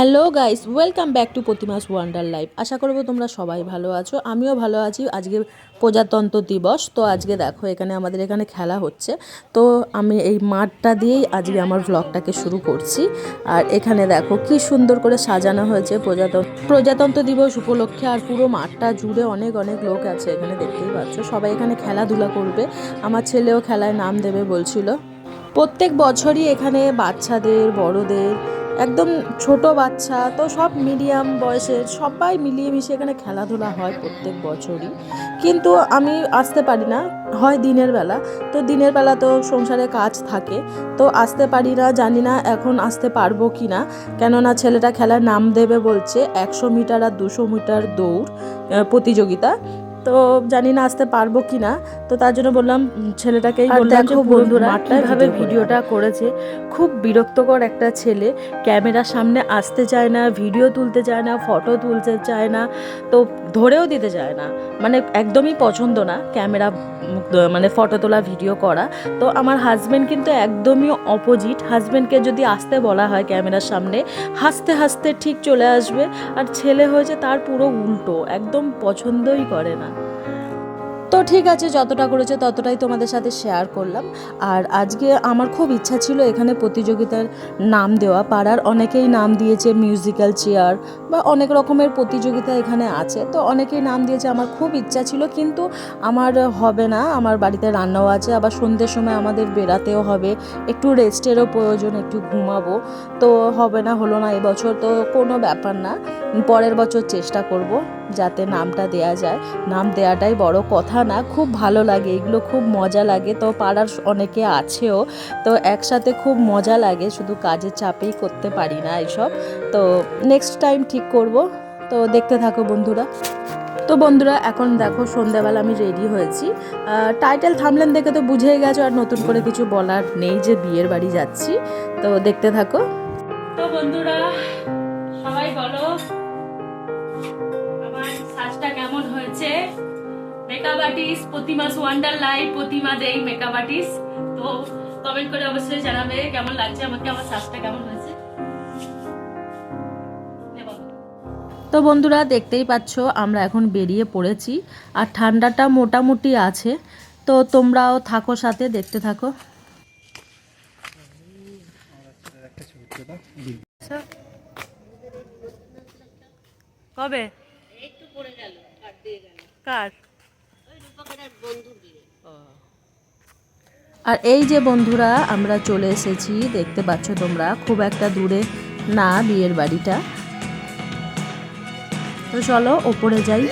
Hello guys, welcome back to Pratima's wonder life. আশা করব তোমরা সবাই ভালো আছো, আমিও ভালো আছি। আজকে প্রজাতন্ত্র দিবস, তো আজকে দেখো এখানে আমাদের এখানে খেলা হচ্ছে। তো আমি এই মাঠটা দিয়েই আজকে আমার ব্লগটাকে শুরু করছি। আর এখানে দেখো কি সুন্দর করে সাজানো হয়েছে প্রজাতন্ত্র প্রজাতন্ত্র দিবস উপলক্ষে আর পুরো মাঠটা জুড়ে অনেক অনেক লোক আছে এখানে দেখতেই পাচ্ছ। সবাই এখানে খেলাধুলা করবে। আমার ছেলেও খেলায় নাম দেবে বলছিল। প্রত্যেক বছরই এখানে বাচ্চাদের, বড়দের একদম ছোট বাচ্চা, তো সব মিডিয়াম বয়সের সবাই মিলিয়ে মিশে এখানে খেলাধুলা হয় প্রত্যেক বছরই। কিন্তু আমি আসতে পারি না, হয় দিনের বেলা। তো দিনের বেলা তো সংসারে কাজ থাকে, তো আসতে পারি না, জানি না এখন আসতে পারব কি না কেননা ছেলেটা খেলার নাম দেবে বলছে একশো মিটার আর দুশো মিটার দৌড় প্রতিযোগিতা। তো জানি না আসতে পারব কি না তো তার জন্য বললাম ছেলেটাকেই বললাম যে বন্ধুরা কীভাবে ভিডিওটা করেছে। খুব বিরক্তকর একটা ছেলে। ক্যামেরার সামনে আসতে চায় না ভিডিও তুলতে চায় না ফটো তুলতে চায় না তো ধরেও দিতে চায় না। মানে একদমই পছন্দ না ক্যামেরা মানে ফটো তোলা ভিডিও করা। তো আমার হাজব্যান্ড কিন্তু একদমই অপোজিট। হাজব্যান্ডকে যদি আসতে বলা হয় ক্যামেরার সামনে হাসতে হাসতে ঠিক চলে আসবে। আর ছেলে হয়েছে তার পুরো উল্টো একদম পছন্দই করে না। তো ঠিক আছে, যতটা করেছে ততটাই তোমাদের সাথে শেয়ার করলাম। আর আজকে আমার খুব ইচ্ছা ছিল এখানে প্রতিযোগিতার নাম দেওয়া। পাড়ার অনেকেই নাম দিয়েছে মিউজিক্যাল চেয়ার বা অনেক রকমের প্রতিযোগিতা এখানে আছে। তো অনেকেই নাম দিয়েছে, আমার খুব ইচ্ছা ছিল, কিন্তু আমার হবে না। আমার বাড়িতে রান্নাও আছে, আবার সন্ধ্যের সময় আমাদের বেরাতেও হবে। একটু রেস্টেরও প্রয়োজন, একটু ঘুমাবো। তো হবে না, হলো না, এবছর তো কোনো ব্যাপার না। পরের বছর চেষ্টা করব। যাতে নামটা দেয়া যায়। নাম দেওয়াটাই বড় কথা না, খুব ভালো লাগে, এগুলো খুব মজা লাগে। তো পাড়ার অনেকে আছেও, তো একসাথে খুব মজা লাগে, শুধু কাজের চাপেই করতে পারি না এসব তো নেক্সট টাইম ঠিক করব। তো দেখতে থাকো বন্ধুরা। তো বন্ধুরা, এখন দেখো সন্ধ্যাবেলা আমি রেডি হয়েছি। টাইটেল থামলেন দেখে তো বুঝেই গেছো, আর নতুন করে কিছু বলার নেই যে বিয়ের বাড়ি যাচ্ছি। তো দেখতে থাকো। তো বন্ধুরা, সবাই বলো makeup artist Pratima's wonder life Pratima Dey makeup artist তো কমেন্ট করে অবশ্যই জানাবে কেমন লাগছে আমাকে আমার সাজটা কেমন হয়েছে। তো বন্ধুরা দেখতেই পাচ্ছ আমরা এখন বেরিয়ে পড়েছি আর ঠান্ডাটা মোটামুটি আছে। তো তোমরাও থাকো সাথে দেখতে থাকো। কবে? কার? আর এই যে বন্ধুরা আমরা চলে এসেছি দেখতে পাচ্ছ তোমরা খুব একটা দূরে না বিয়ের বাড়িটা। তো চলো ওপরে যাই।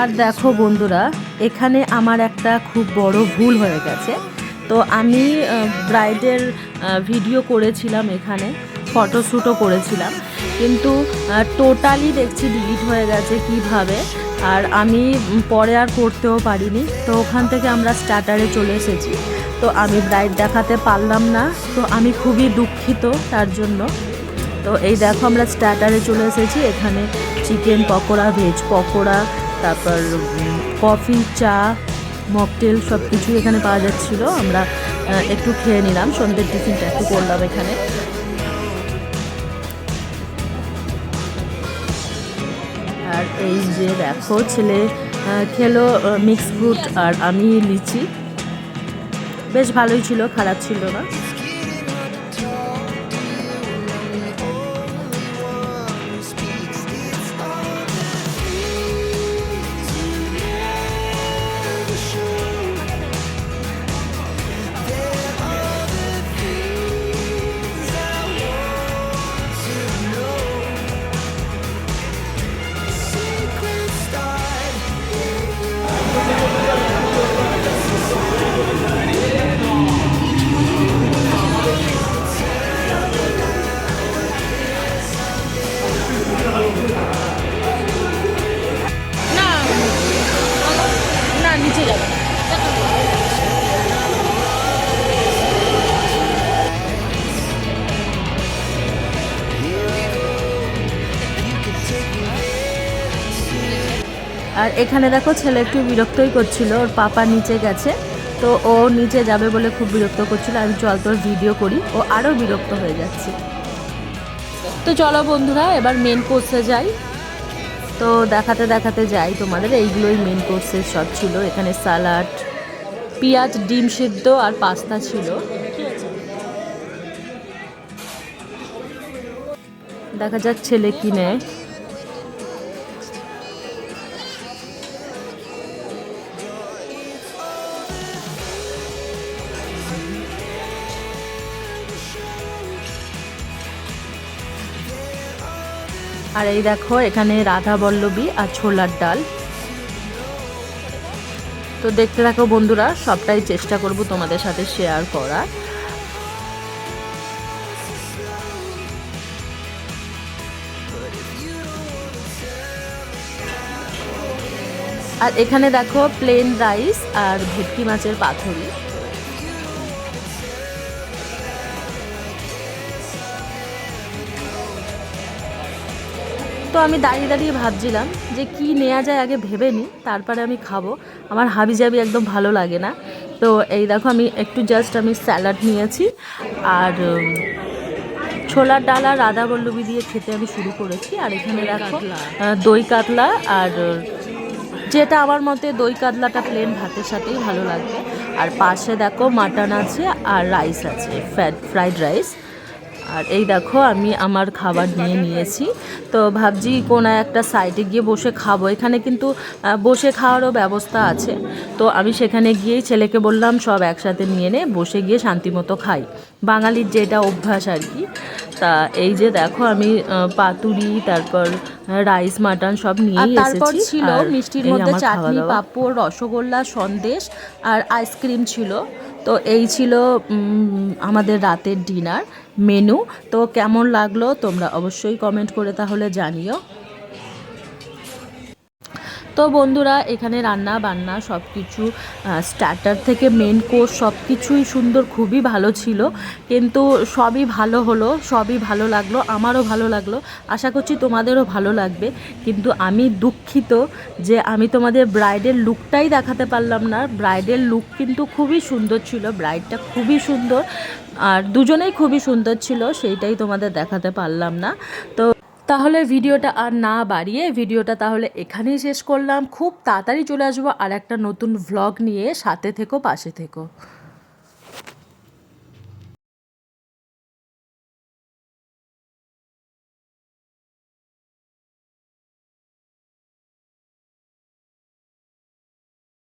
আর দেখো বন্ধুরা এখানে আমার একটা খুব বড় ভুল হয়ে গেছে। তো আমি ব্রাইডের ভিডিও করেছিলাম এখানে ফটোশ্যুটও করেছিলাম। কিন্তু টোটালি দেখছি ডিলিট হয়ে গেছে কীভাবে, আর আমি পরে আর করতেও পারিনি। তো ওখান থেকে আমরা স্টার্টারে চলে এসেছি। তো আমি ব্রাইড দেখাতে পারলাম না, তো আমি খুবই দুঃখিত তার জন্য। তো এই দেখো, আমরা স্টার্টারে চলে এসেছি। এখানে চিকেন পকোড়া ভেজ পকোড়া, তারপর কফি চা মকটেল সব কিছু এখানে পাওয়া যাচ্ছিল। আমরা একটু খেয়ে নিলাম। সন্ধ্যের টিফিনটা একটু করলাম এখানে। আর এই যে দেখো, ছেলে খেলো মিক্স ফ্রুট আর আমি লিচি। বেশ ভালোই ছিল, খারাপ ছিল না। আর এখানে দেখো ছেলে একটু বিরক্তই করছিল, ওর পাপা নিচে গেছে, তো ও নিচে যাবে বলে খুব বিরক্ত করছিল, আমি চল তোর ভিডিও করি, ও আরও বিরক্ত হয়ে যাচ্ছে। তো চলো বন্ধুরা, এবার মেন কোর্সে যাই। তো দেখাতে দেখাতে যাই, তোমাদের এইগুলোই মেন কোর্সের সব ছিল, এখানে স্যালাড পেঁয়াজ, ডিম সিদ্ধ আর পাস্তা ছিল। দেখা যাক ছেলে কি নেয় আর এই দেখো, এখানে রাধা বল্লবী আর ছোলার ডাল। তো দেখতে থাকো বন্ধুরা, সবটাই চেষ্টা করব তোমাদের সাথে শেয়ার করার। আর এখানে দেখো প্লেন রাইস আর ভেটকি মাছের পাথরি তো আমি দাঁড়িয়ে দাঁড়িয়ে ভাবছিলাম যে কি নেওয়া যায় আগে ভেবে নিই তারপরে আমি খাব। আমার হাবি জাবি একদম ভালো লাগে না। তো এই দেখো আমি একটু জাস্ট আমি স্যালাড নিয়েছি আর ছোলার ডাল আর রাধা বল্লবী দিয়ে খেতে আমি শুরু করেছি। আর এখানে দেখো দই কাতলা আর যেটা আমার মতে দই কাতলাটা প্লেন ভাতের সাথেই ভালো লাগবে। আর পাশে দেখো মাটন আছে আর রাইস আছে ফ্যাট ফ্রাইড রাইস আর এই দেখো আমি আমার খাবার নিয়ে নিয়েছি। তো ভাবছি কোনো একটা সাইডে গিয়ে বসে খাব। এখানে কিন্তু বসে খাওয়ারও ব্যবস্থা আছে। তো আমি সেখানে গিয়েই ছেলেকে বললাম সব একসাথে নিয়ে নে বসে গিয়ে শান্তিমতো খাই। বাঙালির যেটা অভ্যাস আর কি। তা এই যে দেখো আমি পাতুরি তারপর রাইস মাটন সব নিয়েই এসেছি তারপর ছিল মিষ্টির মধ্যে চাটনি। পাঁপড় রসগোল্লা সন্দেশ আর আইসক্রিম ছিল। তো এই ছিল আমাদের রাতের ডিনার মেনু। তো কেমন লাগল তোমরা অবশ্যই কমেন্ট করে তাহলে জানিও। তো বন্ধুরা, এখানে রান্না বান্না সব কিছু স্টার্টার থেকে মেন কোর্স সব কিছুই সুন্দর, খুবই ভালো ছিল। কিন্তু সবই ভালো হলো, সবই ভালো লাগল, আমারও ভালো লাগল। আশা করছি তোমাদেরও ভালো লাগবে। কিন্তু আমি দুঃখিত যে আমি তোমাদের ব্রাইডের লুকটাই দেখাতে পারলাম না। ব্রাইডের লুক কিন্তু খুবই সুন্দর ছিল ব্রাইডটা খুবই সুন্দর। আর দুজনেই খুবই সুন্দর ছিল, সেইটাই তোমাদের দেখাতে পারলাম না। তো তাহলে ভিডিওটা আর না বাড়িয়ে ভিডিওটা তাহলে এখানেই শেষ করলাম। খুব তাড়াতাড়ি চলে আসব আর একটা নতুন ভ্লগ নিয়ে সাথে থেকো, পাশে থেকো।